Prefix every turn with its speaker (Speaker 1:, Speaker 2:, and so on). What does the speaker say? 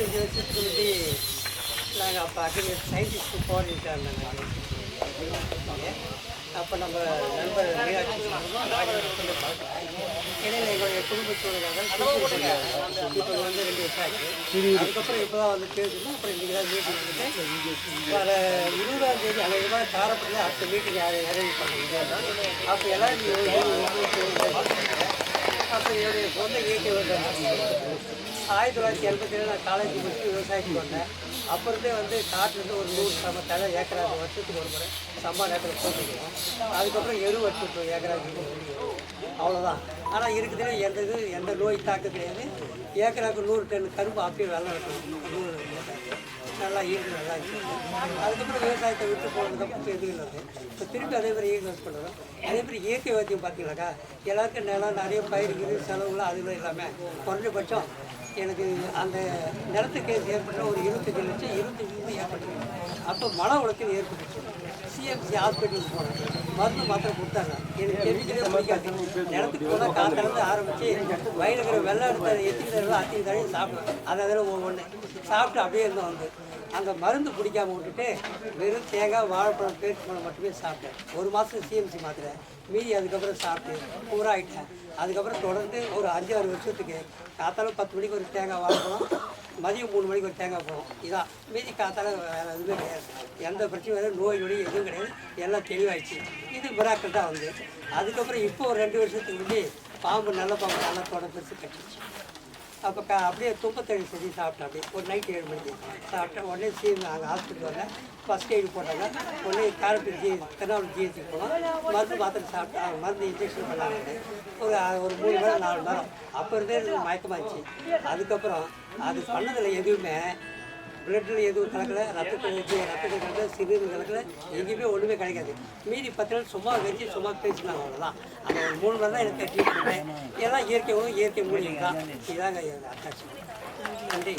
Speaker 1: இருபத்தஞ்சி வருஷத்துக்கு முன்னாடி நாங்கள் அப்போ அக்ரி சயின்டிஸ்ட்டு போராடிட்டு இருந்தாங்க அப்போ நம்ம நண்பர் மீனாட்சி இடையில எங்களுடைய குடும்பத்தோடு இப்போ வந்து ரெண்டு வருஷம் ஆச்சு அதுக்கப்புறம் இப்போ தான் வந்து பேசணும் அப்புறம் இன்றைக்கி தான் மீட்டிங் வந்துட்டு வர இருபதாம் தேதி அநேகமாக காரப்பட்டில் அடுத்த மீட்டிங் அரேஞ்ச் பண்ணுங்க அப்போ எல்லாரும் அப்போ என்னுடைய சொந்த இயற்கை வந்து ஆயிரத்தி தொள்ளாயிரத்தி எண்பத்தி ஏழு நான் காலேஜ் முடிச்சு விவசாயத்துக்கு வந்தேன் அப்புறத்தே வந்து காட்டுலேருந்து ஒரு நூறு சம தலை ஏக்கரா வருஷத்துக்கு ஒரு முறை சம்பா நேரத்தில் போட்டுக்கிறோம். அதுக்கப்புறம் எரு வச்சுருக்கோம் ஏக்கராக்கு அவ்வளோதான் ஆனால் இருக்குதுல எந்த இது எந்த நோய் தாக்கம் கிடையாது. ஏக்கராக்கு நூறு டன் கரும்பு அப்படியே வெள்ளம் இருக்கும். நூறு நல்லா ஈடு நல்லா அதுக்கப்புறம் விவசாயத்தை விட்டு போனதுக்கப்புறம் இப்போ எதுவும் இல்லை இப்போ திருப்பி அதே மாதிரி இயற்கை பண்ணுறோம் அதே மாதிரி இயற்கை வைத்தியம் பார்த்தீங்கன்னாக்கா எல்லாருக்கும் நிலம் நிறைய பயிருக்கு செலவுலாம் அதுவும் இல்லாமல் குறைஞ்சபட்சம் எனக்கு அந்த நிலத்துக்கு ஏற்பட்ட ஒரு இருபத்தஞ்சு லட்சம் இருபத்தஞ்சு லட்சம் ஏற்பட்டு அப்போ மன உலகத்தில் ஏற்பட்டுச்சு. சிஎம்சி ஹாஸ்பிட்டலுக்கு போனேன். மருந்து மாத்திரை கொடுத்தாங்க. எனக்கு தெரிவிக்கவே பிடிக்காது. நிலத்துக்கு போனால் காத்திலேருந்து ஆரம்பித்து வயலில் இருக்கிற வெள்ளை எடுத்த எத்திக்கு தடவை அத்திக்கு தடவை சாப்பிடுவேன் அதை அதில் ஒவ்வொன்று சாப்பிட்டு அப்படியே இருந்தோம் வந்து. அங்கே மருந்து பிடிக்காம விட்டுட்டு வெறும் தேங்காய் வாழைப்பழம் பேச்சு மட்டுமே சாப்பிட்டேன். ஒரு மாதம் சிஎம்சி மாத்திரை மீதி அதுக்கப்புறம் சாப்பிட்டு பூராகிட்டேன் அதுக்கப்புறம் தொடர்ந்து ஒரு அஞ்சு ஆறு வருஷத்துக்கு காத்தாலும் பத்து மணிக்கு ஒரு தேங்காய் வாழைப்பழம் மதியம் மூணு மணிக்கு ஒரு தேங்காய் போகும் இதான். மீதி காத்தால வேறு எதுவுமே கிடையாது. எந்த பிரச்சனையும் இல்லை நோய் நொடி எதுவும் கிடையாது. எல்லாம் தெளிவாயிடுச்சு. இது மிராக்கள் தான் வந்து. அதுக்கப்புறம் இப்போ ஒரு ரெண்டு வருஷத்துக்கு முன்னாடி பாம்பு நல்ல பாம்பு நல்லா தொடர் பெருசு கட்டிச்சு அப்போ க அப்படியே துப்பத்தழி செஞ்சு சாப்பிட்டேன் அப்படியே. ஒரு நைட் ஏழு மணிக்கு சாப்பிட்டேன். உடனே சி அங்கே ஹாஸ்பிட்டல் வந்தேன். ஃபஸ்ட் எய்டு போட்டாங்க. உடனே காரப்பட்டி ஜி திருநாவூர் ஜிஹெச்சுக்கு போனோம். மருந்து மாத்திரை சாப்பிட்டா மருந்து இன்ஜெக்ஷன் பண்ணாங்க. ஒரு ஒரு மூணு மணி நாலு மணி அப்போ இருந்தே எனக்கு மயக்கமாச்சு. அதுக்கப்புறம் அது பண்ணதில் எதுவுமே. பிளட்டில் எதுவும் கலக்கல ரத்தத்தில் எதுவும் ரத்தத்தில் கலக்கல சிறுநீர் கலக்கல எங்கேயுமே ஒன்றுமே கிடைக்காது. மீதி பத்து நாள் சும்மா வச்சு சும்மா பேசினாங்க அவ்வளோதான் அந்த ஒரு மூணு நாள் தான் எனக்கு ட்ரீட்மெண்ட்டு எல்லாம் இயற்கை உணவு இயற்கை மூலிகை தான் இதாங்க அட்டாச்சு நன்றி.